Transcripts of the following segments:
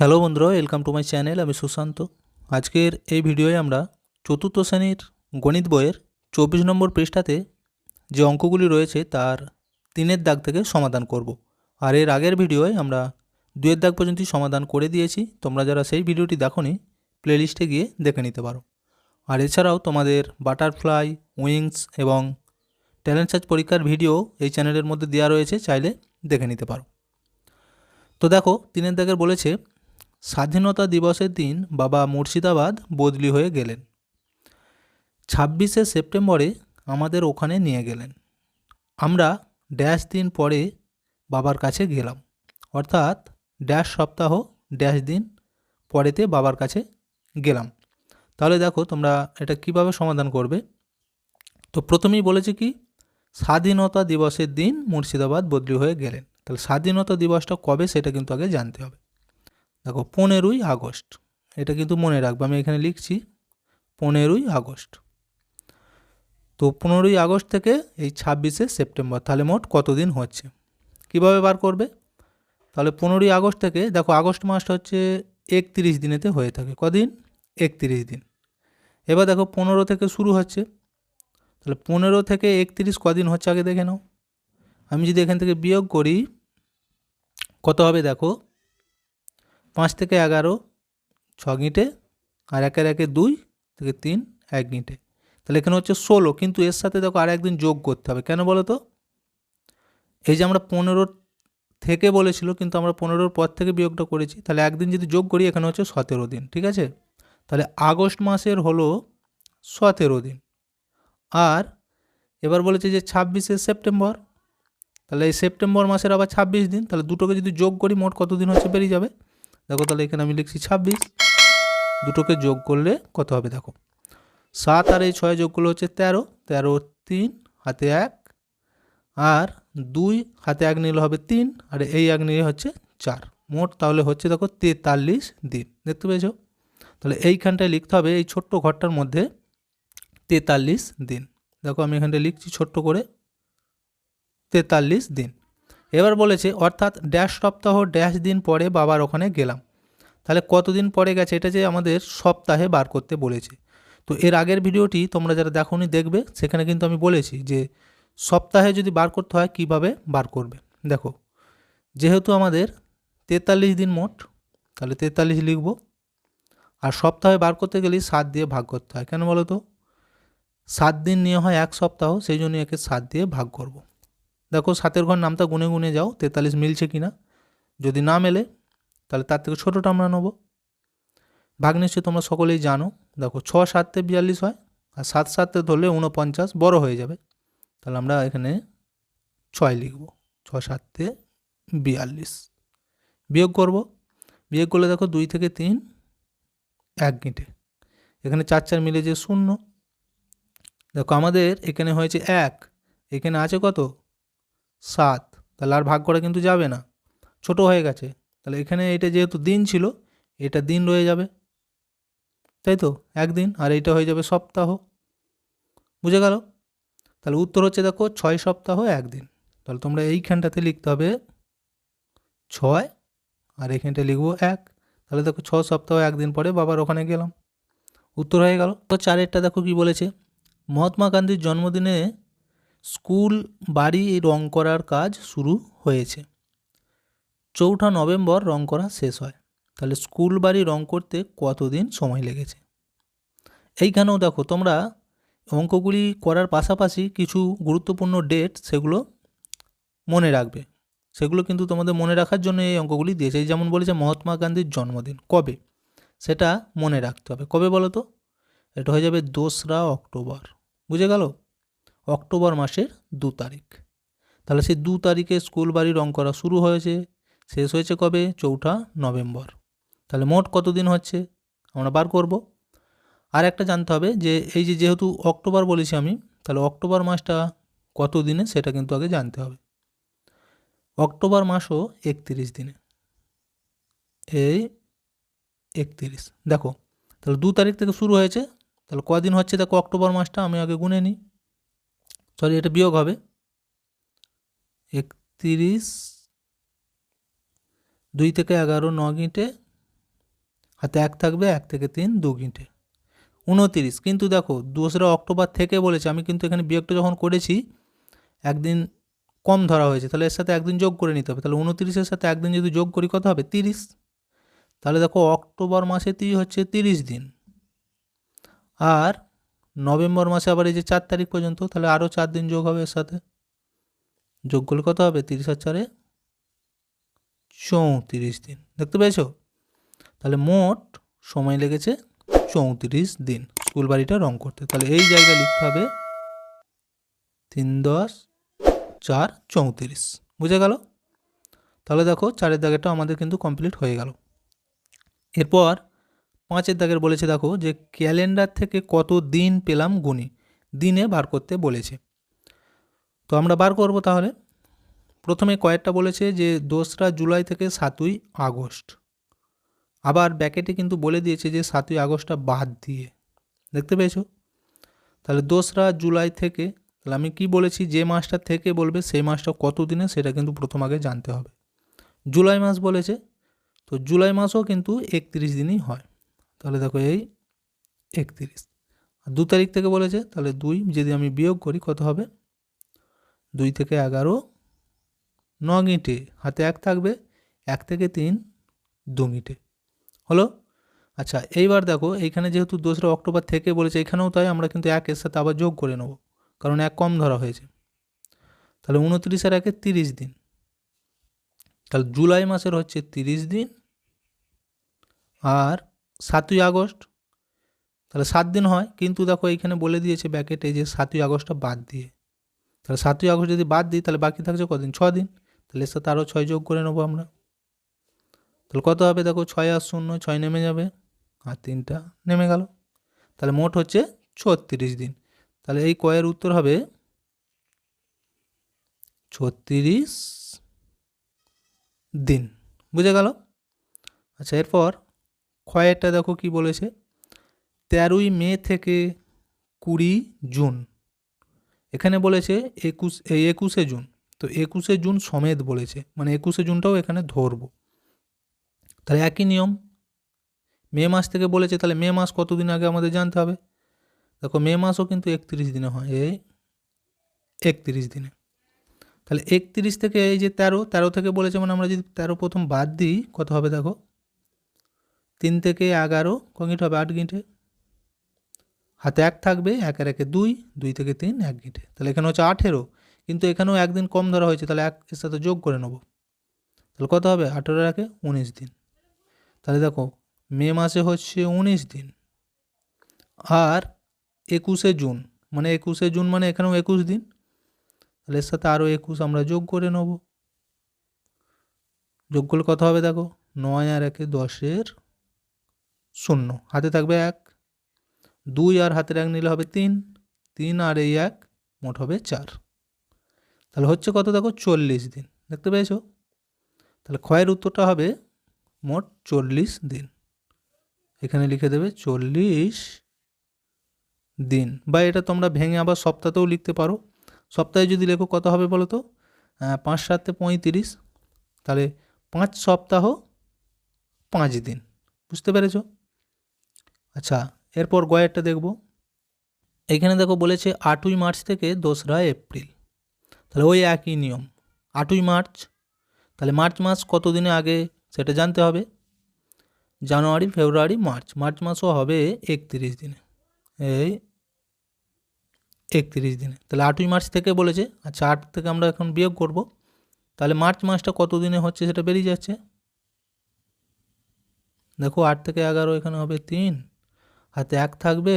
Hello বন্ধুরা welcome to my channel আমি সুশান্ত। আজকের এই ভিডিওয়ে আমরা চতুর্থ শ্রেণির গণিত বইয়ের চব্বিশ নম্বর পৃষ্ঠাতে যে অঙ্কগুলি রয়েছে তার তিনের দাগ থেকে সমাধান করব। আর এর আগের ভিডিওয় আমরা দুয়ের দাগ পর্যন্তই সমাধান করে দিয়েছি, তোমরা যারা সেই ভিডিওটি দেখোনি প্লেলিস্টে গিয়ে দেখে নিতে পারো। আর এছাড়াও তোমাদের বাটারফ্লাই উইংস এবং ট্যালেন্ট সার্চ পরীক্ষার ভিডিও এই চ্যানেলের মধ্যে দেওয়া রয়েছে, চাইলে দেখে নিতে পারো। তো দেখো, তিনের দাগের বলেছে স্বাধীনতা দিবসের দিন বাবা মুর্শিদাবাদ বদলি হয়ে গেলেন। ছাব্বিশে সেপ্টেম্বরে আমাদের ওখানে নিয়ে গেলেন। আমরা ড্যাশ দিন পরে বাবার কাছে গেলাম। অর্থাৎ ড্যাশ সপ্তাহ, ড্যাশ দিন পরেতে বাবার কাছে গেলাম। তাহলে দেখো তোমরা এটা কীভাবে সমাধান করবে? তো প্রথমেই বলেছে কি, স্বাধীনতা দিবসের দিন মুর্শিদাবাদ বদলি হয়ে গেলেন। তাহলে স্বাধীনতা দিবসটা কবে সেটা কিন্তু আগে জানতে হবে। দেখো পনেরোই আগস্ট, এটা কিন্তু মনে রাখবে, আমি এখানে লিখছি পনেরোই আগস্ট। তো পনেরোই আগস্ট থেকে এই ছাব্বিশে সেপ্টেম্বর, তাহলে মোট কতদিন হচ্ছে? কীভাবে বার করবে? তাহলে পনেরোই আগস্ট থেকে, দেখো আগস্ট মাসটা হচ্ছে একত্রিশ দিনেতে হয়ে থাকে, কদিন? একত্রিশ দিন। এবার দেখো পনেরো থেকে শুরু হচ্ছে, তাহলে পনেরো থেকে একত্রিশ কদিন হচ্ছে আগে দেখে নাও। আমি যদি এখান থেকে বিয়োগ করি, কত হবে দেখো? পাঁচ থেকে এগারো, ছ গিঁটে আর একের একে দুই থেকে তিন, এক গিঁটে। তাহলে এখানে হচ্ছে ষোলো, কিন্তু এর সাথে দেখো আর একদিন যোগ করতে হবে। কেন বলো তো? এই যে আমরা পনেরো থেকে বলেছিল, কিন্তু আমরা পনেরোর পর থেকে বিয়োগটা করেছি, তাহলে একদিন যদি যোগ করি, এখানে হচ্ছে সতেরো দিন, ঠিক আছে? তাহলে আগস্ট মাসের হলো সতেরো দিন। আর এবার বলেছে যে ছাব্বিশে সেপ্টেম্বর, তাহলে এই সেপ্টেম্বর মাসের আবার ছাব্বিশ দিন, তাহলে দুটোকে যদি যোগ করি, মোট কত দিন হচ্ছে বেরিয়ে যাবে? দেখো তাহলে এখানে আমি লিখছি ছাব্বিশ। দুটোকে যোগ করলে কত হবে দেখো? সাত আর এই ছয় যোগ করলে হচ্ছে তেরো। তেরো তিন, হাতে এক। আর দুই, হাতে এক নিলে হবে তিন। আর এই এক নিলে হচ্ছে চার। মোট তাহলে হচ্ছে দেখো তেতাল্লিশ দিন। দেখতে পেয়েছ? তাহলে এইখানটায় লিখতে হবে এই ছোট্ট ঘরটার মধ্যে তেতাল্লিশ দিন। দেখো আমি এখানটায় লিখছি ছোট্ট করে তেতাল্লিশ দিন। এবার বলেছে, অর্থাৎ ড্যাশ সপ্তাহ ড্যাশ দিন পরে বাবার ওখানে গেলাম। তাহলে কতদিন পরে গেছে এটা যে আমাদের সপ্তাহে বার করতে বলেছে। তো এর আগের ভিডিওটি তোমরা যারা দেখোনি দেখবে, সেখানে কিন্তু আমি বলেছি যে সপ্তাহে যদি বার করতে হয়, কীভাবে বার করবে? দেখো, যেহেতু আমাদের তেতাল্লিশ দিন মোট, তাহলে তেতাল্লিশ লিখব। আর সপ্তাহে বার করতে গেলে সাত দিয়ে ভাগ করতে হয়। কেন বলো তো? সাত দিন নিয়ে হয় এক সপ্তাহ, সেই জন্য একে সাত দিয়ে ভাগ করব। দেখো সাতের ঘর নামটা গুনে গুনে যাও, তেতাল্লিশ মিলছে কি না যদি না মেলে, তাহলে তার থেকে ছোটোটা আমরা নেব। ভাগ নিশ্চয়ই তোমরা সকলেই জানো, দেখো ছ সাতে বিয়াল্লিশ হয়, আর সাত সাতে ধরলে উনপঞ্চাশ বড় হয়ে যাবে। তাহলে আমরা এখানে ছয় লিখব, ছ সাতে বিয়াল্লিশ। বিয়োগ করব, বিয়োগ করলে দেখো দুই থেকে তিন, এক গিঁটে। এখানে চার চার মিলে যে শূন্য। দেখো আমাদের এখানে হয়েছে এক, এখানে আছে কত? সাত। তাহলে আর ভাগ করা কিন্তু যাবে না। ছোট হয়ে গেছে। তাহলে এখানে এটা যেহেতু দিন ছিল, এটা দিন রয়ে যাবে। তাই তো? একদিন, আর এইটা হয়ে যাবে সপ্তাহ। বুঝে গেল? তাহলে উত্তর হচ্ছে দেখো, ছয় সপ্তাহ, একদিন। তাহলে তোমরা এইখানটাতে লিখতে হবে ছয়, আর এখানটা লিখব এক। তাহলে দেখো, ছ সপ্তাহ, একদিন পরে বাবার ওখানে গেলাম। উত্তর হয়ে গেল। তো চারেরটা দেখো কি বলেছে? মহাত্মা গান্ধীর জন্মদিনে স্কুল বাড়ি রং করার কাজ শুরু হয়েছে। চৌঠা নভেম্বর রং করা শেষ হয়। তাহলে স্কুল বাড়ি রং করতে কতদিন সময় লেগেছে? এইখানেও দেখো তোমরা অঙ্কগুলি করার পাশাপাশি কিছু গুরুত্বপূর্ণ ডেট সেগুলো মনে রাখবে। সেগুলো কিন্তু তোমাদের মনে রাখার জন্য এই অঙ্কগুলি দিয়েছে। যেমন বলেছে মহাত্মা গান্ধীর জন্মদিন। কবে? সেটা মনে রাখতে হবে। কবে বলো তো? এটা হয়ে যাবে দোসরা অক্টোবর। বুঝে গেল? অক্টোবর মাসের দু তারিখ। তাহলে সেই দু তারিখে স্কুল বাড়ি রং করা শুরু হয়েছে। শেষ হয়েছে কবে? চৌঠা নভেম্বর। তাহলে মোট কতদিন হচ্ছে? আমরা বার করব। আর একটা জানতে হবে যে, এই যে যেহেতু অক্টোবর বলেছি আমি, তাহলে অক্টোবর মাসটা কত দিনে সেটা কিন্তু আগে জানতে হবে। অক্টোবর মাসও একত্রিশ দিনে। এই একত্রিশ। দেখো, তাহলে দু তারিখ থেকে শুরু হয়েছে। তাহলে কদিন হচ্ছে? দেখো, অক্টোবর মাসটা আমি আগে গুনে নিই। সরি, এটা বিয়োগ হবে। একত্রিশ, দুই থেকে এগারো, ন গিঁটে। হাতে এক থাকবে, এক থেকে তিন, দু গিঁটে। উনতিরিশ, কিন্তু দেখো, দোসরা অক্টোবর থেকে বলেছে, আমি কিন্তু এখানে বিয়োগটা যখন করেছি, একদিন কম ধরা হয়েছে, তাহলে এর সাথে একদিন যোগ করে নিতে হবে। তাহলে উনতিরিশের সাথে একদিন যদি যোগ করি, কত হবে? তিরিশ। তাহলে দেখো, অক্টোবর মাসেতেই হচ্ছে তিরিশ দিন। আর নভেম্বর মাসে আবার এই যে চার তারিখ পর্যন্ত, তাহলে আরও চার দিন যোগ হবে এর সাথে। যোগ করলে কত হবে? তিরিশ আর চারে? চৌত্রিশ দিন। দেখতে পেয়েছ? তাহলে মোট সময় লেগেছে চৌত্রিশ দিন। স্কুল বাড়িটা রং করতে। তাহলে এই জায়গায় লিখতে হবে তিন দশ চার চৌত্রিশ। বুঝে গেল? তাহলে দেখো, চারের দাগেরটা আমাদের কিন্তু কমপ্লিট হয়ে গেল। এরপর পাঁচের দাগের বলেছে, দেখো, যে ক্যালেন্ডার থেকে কত দিন পেলাম গুণি, দিনে বার করতে বলেছে। তো আমরা বার করব তাহলে। প্রথমে কয়েকটা বলেছে যে, দোসরা জুলাই থেকে সাতই আগস্ট। আবার ব্যাকেটে কিন্তু বলে দিয়েছে যে, সাতই আগস্টটা বাদ দিয়ে। দেখতে পেয়েছ? তাহলে দোসরা জুলাই থেকে, তাহলে আমি কি বলেছি, যে মাসটা থেকে বলবে, সেই মাসটা কত দিনে, সেটা কিন্তু প্রথম আগে জানতে হবে। জুলাই মাস বলেছে, তো জুলাই মাসও কিন্তু একত্রিশ দিনই হয়। তাহলে দেখো এই একত্রিশ। আর দু তারিখ থেকে বলেছে, তাহলে দুই, যদি আমি বিয়োগ করি কত হবে? দুই থেকে এগারো, ন গিঁটে। হাতে এক থাকবে, এক থেকে তিন, দু গিঁটে। হলো? আচ্ছা এইবার দেখো, এইখানে যেহেতু দোসরা অক্টোবর থেকে বলেছে, এখানেও তাই আমরা কিন্তু একের সাথে আবার যোগ করে নেব, কারণ এক কম ধরা হয়েছে। তাহলে উনত্রিশ আর একে তিরিশ দিন। তাহলে জুলাই মাসের হচ্ছে তিরিশ দিন, আর সাতই আগস্ট। তাহলে সাত দিন হয়, কিন্তু দেখো এইখানে বলে দিয়েছে ব্যাকেটে যে সাতই আগস্টটা বাদ দিয়ে। তাহলে সাতই আগস্ট যদি বাদ দিই, তাহলে বাকি থাকছে কদিন? ছ দিন। তাহলে এর সাথে আরও ছয় যোগ করে নেব আমরা। তাহলে কত হবে দেখো? ছয় আর শূন্য, ছয় নেমে যাবে। আর তিনটা নেমে গেল। তাহলে মোট হচ্ছে ছত্রিশ দিন। তাহলে এই কয়ের উত্তর হবে ছত্রিশ দিন। বুঝে গেল? আচ্ছা এরপর ক্ষয়েরটা দেখো কি বলেছে? তেরোই মে থেকে কুড়ি জুন। এখানে বলেছে একুশ, এই একুশে জুন। তো একুশে জুন সমেত বলেছে। মানে একুশে জুনটাও এখানে ধরবো। তাহলে একই নিয়ম। মে মাস থেকে বলেছে, তাহলে মে মাস কতদিন আগে আমাদের জানতে হবে? দেখো, মে মাসও কিন্তু একত্রিশ দিনে হয়। এই একত্রিশ দিনে। তাহলে একত্রিশ থেকে এই যে তেরো তেরো থেকে বলেছে মানে আমরা যদি তেরো প্রথম বাদ দিই, কত হবে দেখো? তিন থেকে এগারো কঙ্গিট হবে আট গিঁটে হাতে এক থাকবে একের একে দুই দুই থেকে তিন, এক গিঁটে তাহলে এখানে হচ্ছে আঠেরো। কিন্তু এখানেও একদিন কম ধরা হয়েছে, তাহলে এক এর সাথে যোগ করে নেব। তাহলে কত হবে? আঠেরো একে উনিশ দিন। তাহলে দেখো, মে মাসে হচ্ছে উনিশ দিন। আর একুশে জুন। মানে একুশে জুন মানে এখানেও একুশ দিন। তাহলে এর সাথে আরও একুশ আমরা যোগ করে নেব। যোগ করলে কত হবে দেখো? নয় আর একে দশের শূন্য। হাতে থাকবে এক, দুই আর হাতের এক নিলে হবে তিন তিন আর এই এক মোট হবে চার। তাহলে হচ্ছে কত? দেখো চল্লিশ দিন। দেখতে পেয়েছ? তাহলে ক্ষয়ের উত্তরটা হবে মোট চল্লিশ দিন। এখানে লিখে দেবে চল্লিশ দিন। বা এটা তোমরা ভেঙে আবার সপ্তাহতেও লিখতে পারো। সপ্তাহে যদি লেখো কত হবে বলো তো? পাঁচ সাতে পঁয়ত্রিশ। তাহলে পাঁচ সপ্তাহ পাঁচ দিন। বুঝতে পেরেছ? আচ্ছা এরপর গয়েরটা দেখব। এখানে দেখো বলেছে আটই মার্চ থেকে দোসরা এপ্রিল। তাহলে ওই একই নিয়ম। আটই মার্চ, তাহলে মার্চ মাস কত দিনে আগে সেটা জানতে হবে? জানুয়ারি, ফেব্রুয়ারি, মার্চ। মার্চ মাসও হবে একত্রিশ দিনে। এই একত্রিশ দিনে। তাহলে আটই মার্চ থেকে বলেছে আচ্ছা আট থেকে আমরা এখন বিয়োগ করব। তাহলে মার্চ মাসটা কত দিনে হচ্ছে সেটা বেরিয়ে যাচ্ছে? দেখো, আট থেকে এগারো এখানে হবে তিন। হাতে এক থাকবে,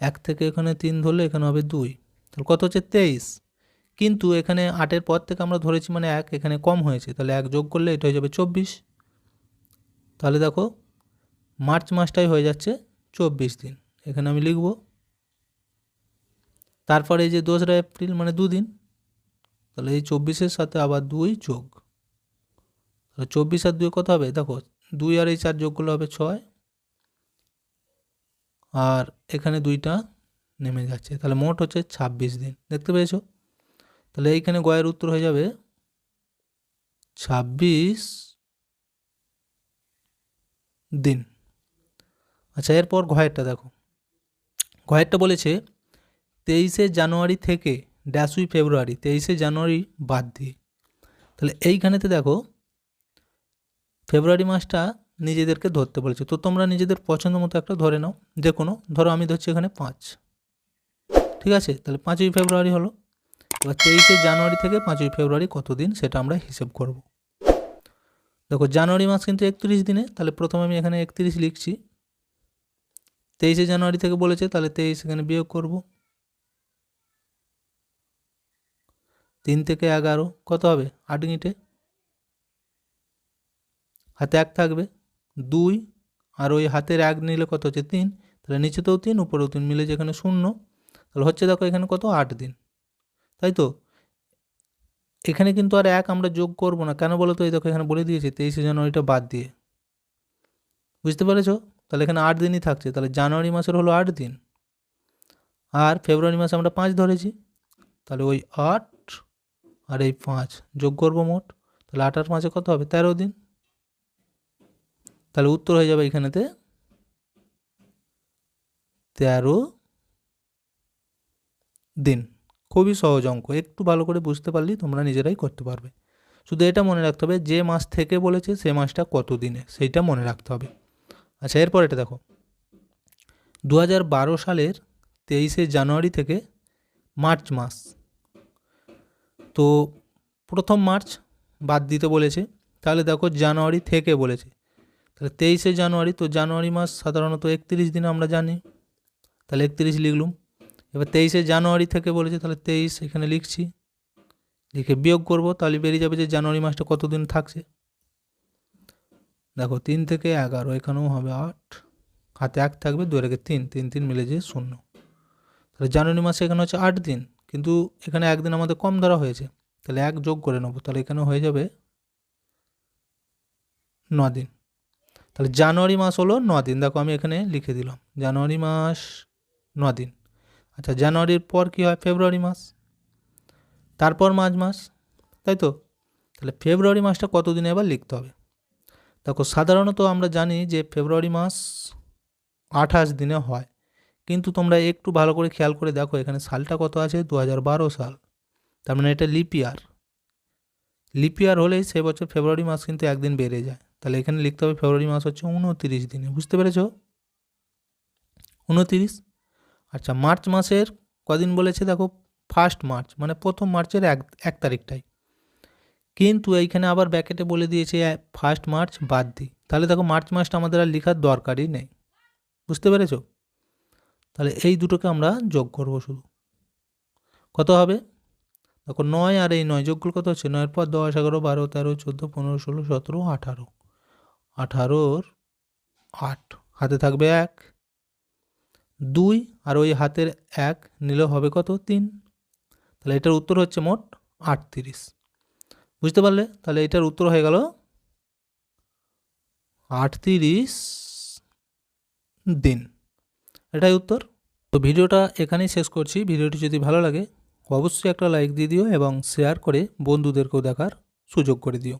এক থেকে এখানে তিন ধরলে এখানে হবে দুই। তাহলে কত হচ্ছে তেইশ? কিন্তু এখানে আটের পর থেকে আমরা ধরেছি মানে এক, এখানে কম হয়েছে। তাহলে এক যোগ করলে এটা হয়ে যাবে চব্বিশ। তাহলে দেখো, মার্চ মাসটাই হয়ে যাচ্ছে চব্বিশ দিন। এখানে আমি লিখব, তারপরে এই যে দোসরা এপ্রিল মানে দুদিন, তাহলে এই চব্বিশের সাথে আবার দুই যোগ। তাহলে চব্বিশ আর দুই কত হবে? দেখো, দুই আর এই চার যোগ করলে হবে ছয়। আর এখানে দুইটা নেমে যাচ্ছে তাহলে মোট হচ্ছে ছাব্বিশ দিন। দেখতে পেয়েছ? তাহলে এইখানে গয়ের উত্তর হয়ে যাবে ছাব্বিশ দিন। আচ্ছা এরপর ঘয়েরটা দেখো। ঘয়েরটা বলেছে, তেইশে জানুয়ারি থেকে ড্যাশুই ফেব্রুয়ারি, তেইশে জানুয়ারি বাদ দিয়ে। তাহলে এইখানেতে দেখো, ফেব্রুয়ারি মাসটা নিজেদেরকে ধরতে বলেছে। তো তোমরা নিজেদের পছন্দ মতো একটা ধরে নাও। যে কোনো ধরো আমি ধরছি এখানে পাঁচ। ঠিক আছে? তাহলে পাঁচই ফেব্রুয়ারি হলো। এবার তেইশে জানুয়ারি থেকে পাঁচই ফেব্রুয়ারি কতদিন সেটা আমরা হিসেব করব। দেখো, জানুয়ারি মাস কিন্তু একত্রিশ দিনে। তাহলে প্রথমে আমি এখানে একত্রিশ লিখছি। তেইশে জানুয়ারি থেকে বলেছে, তাহলে তেইশ এখানে বিয়োগ করব। তিন থেকে এগারো, কত হবে? আট মিনিটে হাতে এক থাকবে। দুই, আর ওই হাতের এক নিলে কত হচ্ছে তিন? তাহলে নিচেতেও তিন, উপরেও তিন, মিলে যেখানে শূন্য, তাহলে হচ্ছে দেখো এখানে কত? আট দিন। তাই তো? এখানে কিন্তু আর এক আমরা যোগ করব না। কেন বলো তো? এই দেখো এখানে বলে দিয়েছি, তেইশে জানুয়ারিটা বাদ দিয়ে। বুঝতে পেরেছ? তাহলে এখানে আট দিনই থাকছে, তাহলে জানুয়ারি মাসের হলো আট দিন। আর ফেব্রুয়ারি মাসে আমরা পাঁচ ধরেছি। তাহলে ওই আট আর এই পাঁচ যোগ করব মোট। তাহলে আট আর পাঁচে কত হবে? তেরো দিন। তাহলে উত্তর হয়ে যাবে এখানেতে তেরো দিন। খুবই সহজ অঙ্ক, একটু ভালো করে বুঝতে পারলেই তোমরা নিজেরাই করতে পারবে। শুধু এটা মনে রাখতে হবে, যে মাস থেকে বলেছে সে মাসটা কত দিনে, সেইটা মনে রাখতে হবে। আচ্ছা এরপর এটা দেখো। দু সালের তেইশে জানুয়ারি থেকে মার্চ মাস। তো প্রথম মার্চ বাদ দিতে বলেছে, তাহলে দেখো জানুয়ারি থেকে বলেছে। তাহলে তেইশে জানুয়ারি, তো জানুয়ারি মাস সাধারণত একত্রিশ দিন আমরা জানি। তাহলে একত্রিশ লিখলুম। এবার তেইশে জানুয়ারি থেকে বলেছে, তাহলে তেইশ এখানে লিখছি। লিখে বিয়োগ করব, তাহলে বেরিয়ে যাবে যে জানুয়ারি মাসটা কতদিন থাকছে। দেখো, তিন থেকে এগারো, এখানেও হবে আট। হাতে এক থাকবে দু রেখে তিন তিন তিন মিলে যে শূন্য। তাহলে জানুয়ারি মাসে এখানে হচ্ছে আট দিন, কিন্তু এখানে একদিন আমাদের কম ধরা হয়েছে। তাহলে এক যোগ করে নেব, তাহলে এখানে হয়ে যাবে ন দিন। তাহলে জানুয়ারি মাস হলো ন দিন। দেখো আমি এখানে লিখে দিলাম, জানুয়ারি মাস ন দিন। আচ্ছা জানুয়ারির পর কী হয়? ফেব্রুয়ারি মাস। তারপর মার্চ মাস, তাই তো? তাহলে ফেব্রুয়ারি মাসটা কত দিনে এবার লিখতে হবে? দেখো, সাধারণত আমরা জানি যে ফেব্রুয়ারি মাস আঠাশ দিনে হয়। কিন্তু তোমরা একটু ভালো করে খেয়াল করে দেখো, এখানে সালটা কত আছে? দু হাজার বারো সাল। তার মানে এটা লিপিয়ার লিপিয়ার হলেই সে বছর ফেব্রুয়ারি মাস কিন্তু একদিন বেড়ে যায়। তাহলে এখানে লিখতে হবে ফেব্রুয়ারি মাস হচ্ছে উনতিরিশ দিনে, বুঝতে পেরেছ? উনতিরিশ? আচ্ছা মার্চ মাসের কদিন বলেছে দেখো? ফার্স্ট মার্চ মানে প্রথম মার্চের এক এক তারিখটাই। কিন্তু এইখানে আবার ব্যাকেটে বলে দিয়েছে ফার্স্ট মার্চ বাদ দিই তাহলে দেখো, মার্চ মাসটা আমাদের আর লেখার দরকারই নেই। বুঝতে পেরেছ? তাহলে এই দুটোকে আমরা যোগ করব শুধু। কত হবে? দেখো, নয় আর এই নয় যোগগুলো কত হচ্ছে? নয়ের পর দশ, এগারো, বারো, তেরো, চোদ্দ, পনেরো, ষোলো, সতেরো, আঠারো। আঠারোর আট, হাতে থাকবে এক। দুই আর ওই হাতের এক নিলে হবে কত? তিন। তাহলে এটার উত্তর হচ্ছে মোট আটত্রিশ। বুঝতে পারলে? তাহলে এটার উত্তর হয়ে গেল আটত্রিশ দিন। এটাই উত্তর। তো ভিডিওটা এখানেই শেষ করছি। ভিডিওটি যদি ভালো লাগে, অবশ্যই একটা লাইক দিয়ে দিও এবং শেয়ার করে বন্ধুদেরকেও দেখার সুযোগ করে দিও।